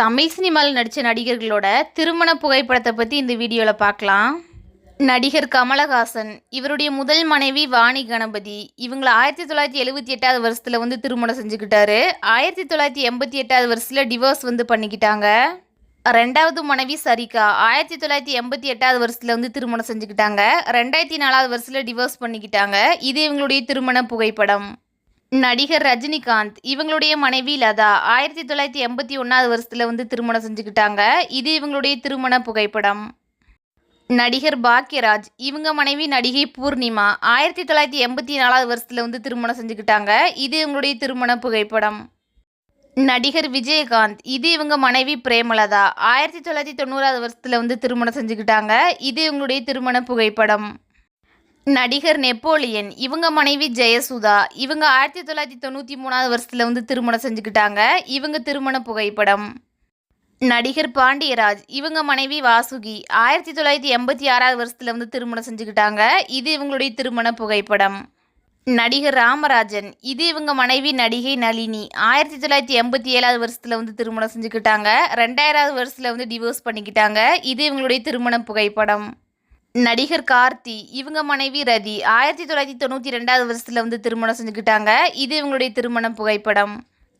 தமிழ் சினிமாவில் நடித்த நடிகர்களோட திருமண புகைப்படத்தை பற்றி இந்த வீடியோவில் பார்க்கலாம். நடிகர் கமலஹாசன் இவருடைய முதல் மனைவி வாணி கணபதி இவங்களை ஆயிரத்தி தொள்ளாயிரத்தி எழுபத்தி எட்டாவது வருஷத்தில் வந்து திருமணம் செஞ்சுக்கிட்டாரு. ஆயிரத்தி தொள்ளாயிரத்தி எண்பத்தி எட்டாவது வருஷத்தில் டிவோர்ஸ் வந்து பண்ணிக்கிட்டாங்க. ரெண்டாவது மனைவி சரிகா ஆயிரத்தி தொள்ளாயிரத்தி எண்பத்தி எட்டாவது வருஷத்தில் வந்து திருமணம் செஞ்சுக்கிட்டாங்க. ரெண்டாயிரத்தி நாலாவது வருஷத்தில் டிவோர்ஸ் பண்ணிக்கிட்டாங்க. இது இவங்களுடைய திருமண புகைப்படம். நடிகர் ரஜினிகாந்த் இவங்களுடைய மனைவி லதா ஆயிரத்தி தொள்ளாயிரத்தி எண்பத்தி ஒன்றாவது வருஷத்தில் வந்து திருமணம் செஞ்சுக்கிட்டாங்க. இது இவங்களுடைய திருமண புகைப்படம். நடிகர் பாக்யராஜ் இவங்க மனைவி நடிகை பூர்ணிமா ஆயிரத்தி தொள்ளாயிரத்தி எண்பத்தி நாலாவது வருஷத்தில் வந்து திருமணம் செஞ்சுக்கிட்டாங்க. இது இவங்களுடைய திருமண புகைப்படம். நடிகர் விஜயகாந்த் இது இவங்க மனைவி பிரேமலதா ஆயிரத்தி தொள்ளாயிரத்தி தொண்ணூறாவது வருஷத்தில் வந்து திருமணம் செஞ்சுக்கிட்டாங்க. இது இவங்களுடைய திருமண புகைப்படம். நடிகர் நெப்போலியன் இவங்க மனைவி ஜெயசுதா இவங்க ஆயிரத்தி தொள்ளாயிரத்தி தொண்ணூற்றி மூணாவது வருஷத்தில் வந்து திருமணம் செஞ்சுக்கிட்டாங்க. இவங்க திருமண புகைப்படம். நடிகர் பாண்டியராஜ் இவங்க மனைவி வாசுகி ஆயிரத்தி தொள்ளாயிரத்தி எண்பத்தி ஆறாவது வருஷத்தில் வந்து திருமணம் செஞ்சுக்கிட்டாங்க. இது இவங்களுடைய திருமண புகைப்படம். நடிகர் ராமராஜன் இது இவங்க மனைவி நடிகை நளினி ஆயிரத்தி தொள்ளாயிரத்தி எண்பத்தி ஏழாவது வருஷத்தில் வந்து திருமணம் செஞ்சுக்கிட்டாங்க. ரெண்டாயிராவது வருஷத்தில் வந்து டிவோர்ஸ் பண்ணிக்கிட்டாங்க. இது இவங்களுடைய திருமண புகைப்படம். நடிகர் கார்த்தி இவங்க மனைவி ரதி ஆயிரத்தி தொள்ளாயிரத்தி தொண்ணூற்றி ரெண்டாவது வருஷத்தில் வந்து திருமணம் செஞ்சுக்கிட்டாங்க. இது இவங்களுடைய திருமண புகைப்படம்.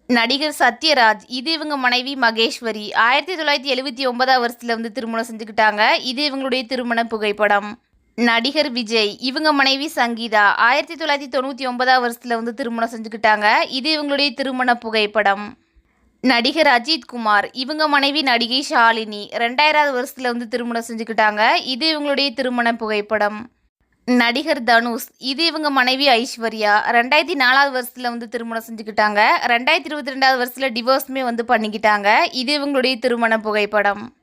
நடிகர் சத்யராஜ் இது இவங்க மனைவி மகேஸ்வரி ஆயிரத்தி தொள்ளாயிரத்தி எழுபத்தி ஒன்பதாவது வருஷத்தில் வந்து திருமணம் செஞ்சுக்கிட்டாங்க. இது இவங்களுடைய திருமண புகைப்படம். நடிகர் விஜய் இவங்க மனைவி சங்கீதா ஆயிரத்தி தொள்ளாயிரத்தி தொண்ணூற்றி ஒன்பதாவது வருஷத்தில் வந்து திருமணம் செஞ்சுக்கிட்டாங்க. இது இவங்களுடைய திருமண புகைப்படம். நடிகர் அஜித் குமார் இவங்க மனைவி நடிகை ஷாலினி ரெண்டாயிராவது வருஷத்தில் வந்து திருமணம் செஞ்சுக்கிட்டாங்க. இது இவங்களுடைய திருமண புகைப்படம். நடிகர் தனுஷ் இது இவங்க மனைவி ஐஸ்வர்யா. ரெண்டாயிரத்தி நாலாவது வருஷத்தில் வந்து திருமணம் செஞ்சுக்கிட்டாங்க. ரெண்டாயிரத்தி இருபத்தி ரெண்டாவது வருஷத்தில் டிவோர்ஸுமே வந்து பண்ணிக்கிட்டாங்க. இது இவங்களுடைய திருமண புகைப்படம்.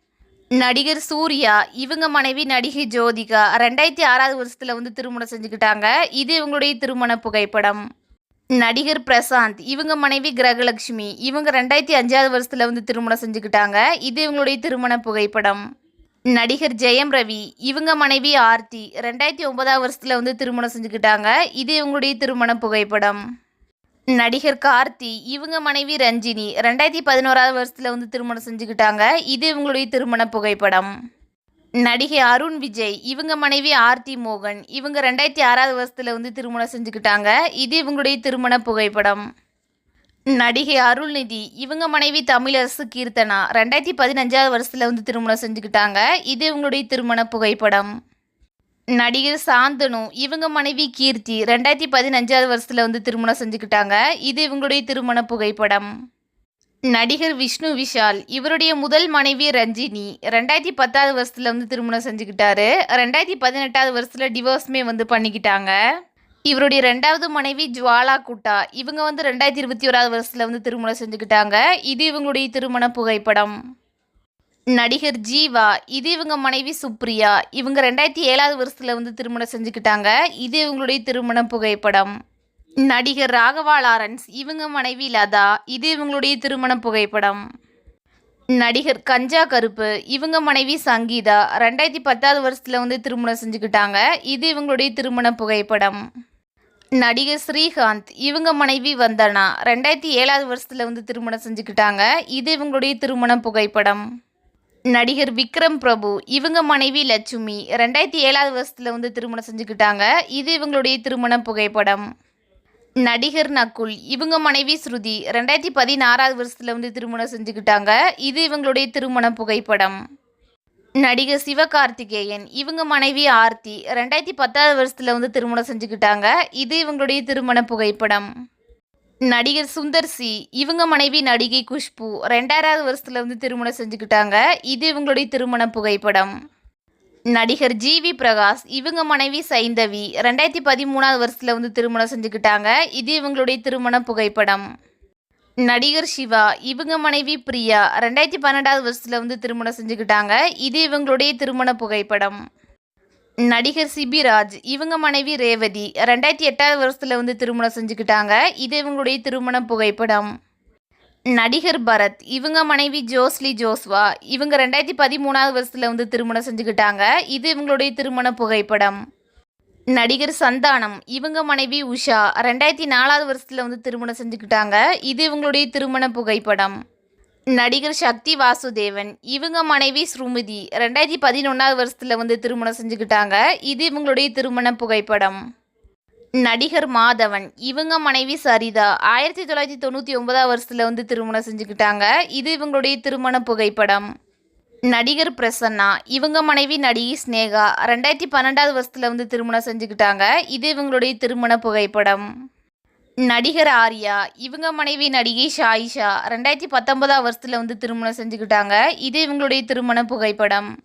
நடிகர் சூர்யா இவங்க மனைவி நடிகை ஜோதிகா ரெண்டாயிரத்தி ஆறாவது வருஷத்தில் வந்து திருமணம் செஞ்சுக்கிட்டாங்க. இது இவங்களுடைய திருமண புகைப்படம். நடிகர் பிரசாந்த் இவங்க மனைவி கிரகலட்சுமி இவங்க ரெண்டாயிரத்தி அஞ்சாவது வருஷத்தில் வந்து திருமணம் செஞ்சுக்கிட்டாங்க. இது இவங்களுடைய திருமண புகைப்படம். நடிகர் ஜெயம் ரவி இவங்க மனைவி ஆர்த்தி ரெண்டாயிரத்தி ஒன்பதாவது வருஷத்தில் வந்து திருமணம் செஞ்சுக்கிட்டாங்க. இது இவங்களுடைய திருமண புகைப்படம். நடிகர் கார்த்தி இவங்க மனைவி ரஞ்சினி ரெண்டாயிரத்தி பதினோராவது வருஷத்தில் வந்து திருமணம் செஞ்சுக்கிட்டாங்க. இது இவங்களுடைய திருமண புகைப்படம். நடிகை அருண் விஜய் இவங்க மனைவி ஆர்த்தி மோகன் இவங்க ரெண்டாயிரத்தி ஆறாவது வருஷத்தில் வந்து திருமணம் செஞ்சுக்கிட்டாங்க. இது இவங்களுடைய திருமண புகைப்படம். நடிகை அருள்நிதி இவங்க மனைவி தமிழரசு கீர்த்தனா ரெண்டாயிரத்தி பதினஞ்சாவது வருஷத்தில் வந்து திருமணம் செஞ்சுக்கிட்டாங்க. இது இவங்களுடைய திருமண புகைப்படம். நடிகர் சாந்தனு இவங்க மனைவி கீர்த்தி ரெண்டாயிரத்தி பதினஞ்சாவது வருஷத்தில் வந்து திருமணம் செஞ்சுக்கிட்டாங்க. இது இவங்களுடைய திருமண புகைப்படம். நடிகர் விஷ்ணு விஷால். இவருடைய முதல் மனைவி ரஞ்சினி. ரெண்டாயிரத்தி பத்தாவது வருஷத்தில் வந்து திருமணம் செஞ்சுக்கிட்டாரு. ரெண்டாயிரத்தி பதினெட்டாவது வருஷத்தில் டிவோர்ஸுமே வந்து பண்ணிக்கிட்டாங்க. இவருடைய ரெண்டாவது மனைவி ஜுவாலா குட்டா. இவங்க வந்து ரெண்டாயிரத்தி இருபத்தி ஓராவது வருஷத்தில் வந்து திருமணம் செஞ்சுக்கிட்டாங்க. இது இவங்களுடைய திருமண புகைப்படம். நடிகர் ஜீவா. இது இவங்க மனைவி சுப்ரியா. இவங்க ரெண்டாயிரத்தி ஏழாவது வருஷத்தில் வந்து திருமணம் செஞ்சுக்கிட்டாங்க. இது இவங்களுடைய திருமண புகைப்படம். நடிகர் ராகவா லாரன்ஸ் இவங்க மனைவி லதா இது இவங்களுடைய திருமண புகைப்படம். நடிகர் கஞ்சா கருப்பு இவங்க மனைவி சங்கீதா ரெண்டாயிரத்தி பத்தாவது வருஷத்தில் வந்து திருமணம் செஞ்சுக்கிட்டாங்க. இது இவங்களுடைய திருமண புகைப்படம். நடிகர் ஸ்ரீகாந்த் இவங்க மனைவி வந்தனா ரெண்டாயிரத்தி ஏழாவது வருஷத்தில் வந்து திருமணம் செஞ்சுக்கிட்டாங்க. இது இவங்களுடைய திருமண புகைப்படம். நடிகர் விக்ரம் பிரபு இவங்க மனைவி லட்சுமி ரெண்டாயிரத்தி ஏழாவது வருஷத்தில் வந்து திருமணம் செஞ்சுக்கிட்டாங்க. இது இவங்களுடைய திருமண புகைப்படம். நடிகர் நக்குல் இவங்க மனைவி ஸ்ருதி ரெண்டாயிரத்தி பதினாறாவது வருஷத்தில் வந்து திருமணம் செஞ்சுக்கிட்டாங்க. இது இவங்களுடைய திருமண புகைப்படம். நடிகர் சிவகார்த்திகேயன் இவங்க மனைவி ஆர்த்தி ரெண்டாயிரத்தி பத்தாவது வருஷத்தில் வந்து திருமணம் செஞ்சுக்கிட்டாங்க. இது இவங்களுடைய திருமண புகைப்படம். நடிகர் சுந்தர் சி இவங்க மனைவி நடிகை குஷ்பு ரெண்டாயிராவது வருஷத்தில் வந்து திருமணம் செஞ்சுக்கிட்டாங்க. இது இவங்களுடைய திருமண புகைப்படம். நடிகர் ஜிவி பிரகாஷ் இவங்க மனைவி சைந்தவி ரெண்டாயிரத்தி பதிமூணாவது வருஷத்தில் வந்து திருமணம் செஞ்சுக்கிட்டாங்க. இது இவங்களுடைய திருமண புகைப்படம். நடிகர் சிவா இவங்க மனைவி பிரியா ரெண்டாயிரத்தி பன்னெண்டாவது வருஷத்தில் வந்து திருமணம் செஞ்சுக்கிட்டாங்க. இது இவங்களுடைய திருமண புகைப்படம். நடிகர் சிபிராஜ் இவங்க மனைவி ரேவதி ரெண்டாயிரத்தி எட்டாவது வருஷத்தில் வந்து திருமணம் செஞ்சுக்கிட்டாங்க. இது இவங்களுடைய திருமண புகைப்படம். நடிகர் பரத் இவங்க மனைவி ஜோஸ்லி ஜோஸ்வா இவங்க ரெண்டாயிரத்தி பதிமூணாவது வருஷத்தில் வந்து திருமணம் செஞ்சுக்கிட்டாங்க. இது இவங்களுடைய திருமண புகைப்படம். நடிகர் சந்தானம் இவங்க மனைவி உஷா ரெண்டாயிரத்தி நாலாவது வருஷத்தில் வந்து திருமணம் செஞ்சுக்கிட்டாங்க. இது இவங்களுடைய திருமண புகைப்படம். நடிகர் சக்தி வாசுதேவன் இவங்க மனைவி ஸ்ருமதி ரெண்டாயிரத்தி பதினொன்றாவது வருஷத்தில் வந்து திருமணம் செஞ்சுக்கிட்டாங்க. இது இவங்களுடைய திருமண புகைப்படம். நடிகர் மாதவன். இவங்க மனைவி சரிதா. ஆயிரத்தி தொள்ளாயிரத்தி தொண்ணூற்றி ஒன்பதாம் வருஷத்தில் வந்து திருமணம் செஞ்சுக்கிட்டாங்க. இது இவங்களுடைய திருமண புகைப்படம். நடிகர் பிரசன்னா. இவங்க மனைவி நடிகை ஸ்னேகா. ரெண்டாயிரத்தி பன்னெண்டாவது வருஷத்தில் வந்து திருமணம் செஞ்சுக்கிட்டாங்க. இது இவங்களுடைய திருமண புகைப்படம். நடிகர் ஆர்யா. இவங்க மனைவி நடிகை ஷாயிஷா. ரெண்டாயிரத்தி பத்தொன்பதாம் வருஷத்தில் வந்து திருமணம் செஞ்சுக்கிட்டாங்க. இது இவங்களுடைய திருமண புகைப்படம்.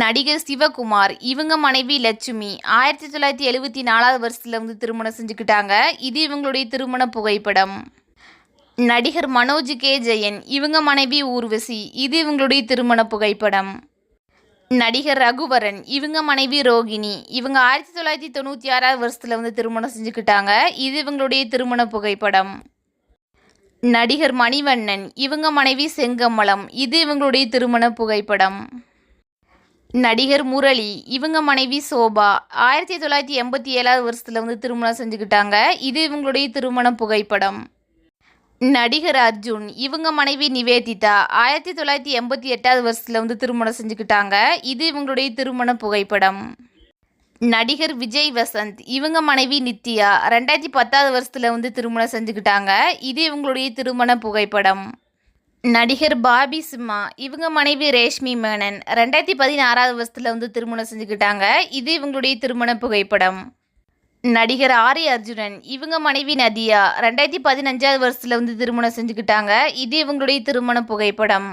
நடிகர் சிவகுமார் இவங்க மனைவி லட்சுமி ஆயிரத்தி தொள்ளாயிரத்தி எழுபத்தி நாலாவது வருஷத்தில் வந்து திருமணம் செஞ்சுக்கிட்டாங்க. இது இவங்களுடைய திருமண புகைப்படம். நடிகர் மனோஜ் கே. ஜெயன் இவங்க மனைவி ஊர்வசி இது இவங்களுடைய திருமண புகைப்படம். நடிகர் ரகுவரன் இவங்க மனைவி ரோகிணி இவங்க ஆயிரத்தி தொள்ளாயிரத்தி தொண்ணூற்றி ஆறாவது வருஷத்தில் வந்து திருமணம் செஞ்சுக்கிட்டாங்க. இது இவங்களுடைய திருமண புகைப்படம். நடிகர் மணிவண்ணன் இவங்க மனைவி செங்கமலம் இது இவங்களுடைய திருமண புகைப்படம். நடிகர் முரளி இவங்க மனைவி சோபா ஆயிரத்தி தொள்ளாயிரத்தி எண்பத்தி ஏழாவது வருஷத்தில் வந்து திருமணம் செஞ்சுக்கிட்டாங்க. இது இவங்களுடைய திருமண புகைப்படம். நடிகர் அர்ஜுன் இவங்க மனைவி நிவேதிதா ஆயிரத்தி தொள்ளாயிரத்தி எண்பத்தி எட்டாவது வருஷத்தில் வந்து திருமணம் செஞ்சுக்கிட்டாங்க. இது இவங்களுடைய திருமண புகைப்படம். நடிகர் விஜய் வசந்த் இவங்க மனைவி நித்யா ரெண்டாயிரத்தி பத்தாவது வருஷத்தில் வந்து திருமணம் செஞ்சுக்கிட்டாங்க. இது இவங்களுடைய திருமண புகைப்படம். நடிகர் பாபி சிம்மா இவங்க மனைவி ரேஷ்மி மேனன் ரெண்டாயிரத்தி பதினாறாவது வருஷத்தில் வந்து திருமணம் செஞ்சுக்கிட்டாங்க. இது இவங்களுடைய திருமண புகைப்படம். நடிகர் ஆரி அர்ஜுனன் இவங்க மனைவி நதியா ரெண்டாயிரத்தி பதினஞ்சாவது வருஷத்தில் வந்து திருமணம் செஞ்சுக்கிட்டாங்க. இது இவங்களுடைய திருமண புகைப்படம்.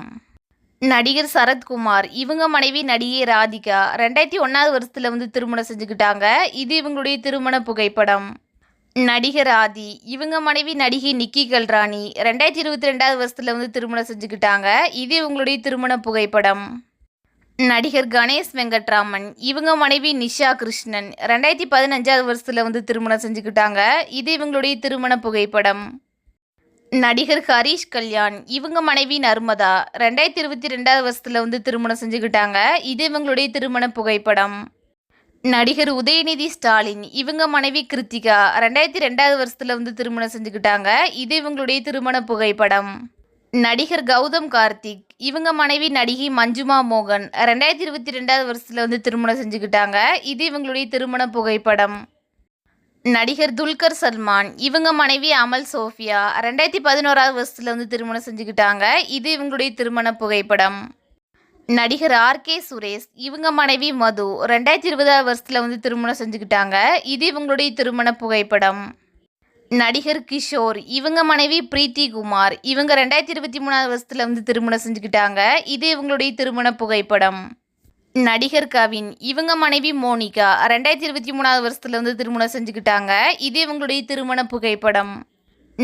நடிகர் சரத்குமார் இவங்க மனைவி நடிகை ராதிகா ரெண்டாயிரத்தி ஒன்றாவது வருஷத்தில் வந்து திருமணம் செஞ்சுக்கிட்டாங்க. இது இவங்களுடைய திருமண புகைப்படம். நடிகர் ஆதி இவங்க மனைவி நடிகை நிக்கி கல்ராணி ரெண்டாயிரத்தி இருபத்தி ரெண்டாவது வருஷத்தில் வந்து திருமணம் செஞ்சுக்கிட்டாங்க. இது இவங்களுடைய திருமண புகைப்படம். நடிகர் கணேஷ் வெங்கட்ராமன் இவங்க மனைவி நிஷா கிருஷ்ணன் ரெண்டாயிரத்தி பதினஞ்சாவது வருஷத்தில் வந்து திருமணம் செஞ்சுக்கிட்டாங்க. இது இவங்களுடைய திருமண புகைப்படம். நடிகர் ஹரீஷ் கல்யாண் இவங்க மனைவி நர்மதா ரெண்டாயிரத்தி இருபத்தி ரெண்டாவது வருஷத்தில் வந்து திருமணம் செஞ்சுக்கிட்டாங்க. இது இவங்களுடைய திருமண புகைப்படம். நடிகர் உதயநிதி ஸ்டாலின் இவங்க மனைவி கிருத்திகா ரெண்டாயிரத்தி ரெண்டாவது வருஷத்தில் வந்து திருமணம் செஞ்சுக்கிட்டாங்க. இது இவங்களுடைய திருமண புகைப்படம். நடிகர் கௌதம் கார்த்திக் இவங்க மனைவி நடிகை மஞ்சுமா மோகன் ரெண்டாயிரத்தி இருபத்தி ரெண்டாவது வருஷத்தில் வந்து திருமணம் செஞ்சுக்கிட்டாங்க. இது இவங்களுடைய திருமண புகைப்படம். நடிகர் துல்கர் சல்மான் இவங்க மனைவி அமல் சோஃபியா ரெண்டாயிரத்தி பதினோராவது வருஷத்தில் வந்து திருமணம் செஞ்சுக்கிட்டாங்க. இது இவங்களுடைய திருமண புகைப்படம். நடிகர் ஆர்கே சுரேஷ் இவங்க மனைவி மது ரெண்டாயிரத்தி இருபதாவது வருஷத்தில் வந்து திருமணம் செஞ்சுக்கிட்டாங்க. இது இவங்களுடைய திருமண புகைப்படம். நடிகர் கிஷோர் இவங்க மனைவி பிரீத்தி குமார் இவங்க ரெண்டாயிரத்தி இருபத்தி மூணாவது வருஷத்தில் வந்து திருமணம் செஞ்சுக்கிட்டாங்க. இது இவங்களுடைய திருமண புகைப்படம். நடிகர் கவின் இவங்க மனைவி மோனிகா ரெண்டாயிரத்தி இருபத்தி மூணாவது வருஷத்தில் வந்து திருமணம் செஞ்சுக்கிட்டாங்க. இது இவங்களுடைய திருமண புகைப்படம்.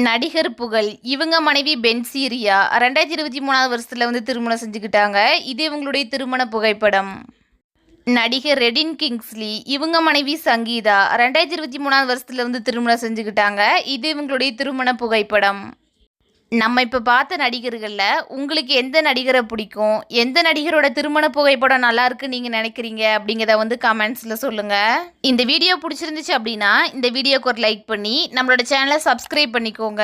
நடிகர் புகழ் இவங்க மனைவி பென்சீரியா ரெண்டாயிரத்தி இருபத்தி மூணாவது வருஷத்தில் வந்து திருமணம் செஞ்சுக்கிட்டாங்க. இது இவங்களுடைய திருமண புகைப்படம். நடிகர் ரெடின் கிங்ஸ்லி இவங்க மனைவி சங்கீதா ரெண்டாயிரத்தி இருபத்தி மூணாவது வருஷத்தில் வந்து திருமணம் செஞ்சுக்கிட்டாங்க. இது இவங்களுடைய திருமண புகைப்படம். நம்ம இப்போ பார்த்த நடிகர்களில் உங்களுக்கு எந்த நடிகரை பிடிக்கும்? எந்த நடிகரோட திருமண புகைப்படம் நல்லா இருக்கு நீங்கள் நினைக்கிறீங்க? அப்படிங்கிறத வந்து கமெண்ட்ஸில் சொல்லுங்கள் இந்த வீடியோ பிடிச்சிருந்துச்சு அப்படின்னா இந்த வீடியோக்கு ஒரு லைக் பண்ணி நம்மளோட சேனலை சப்ஸ்கிரைப் பண்ணிக்கோங்க.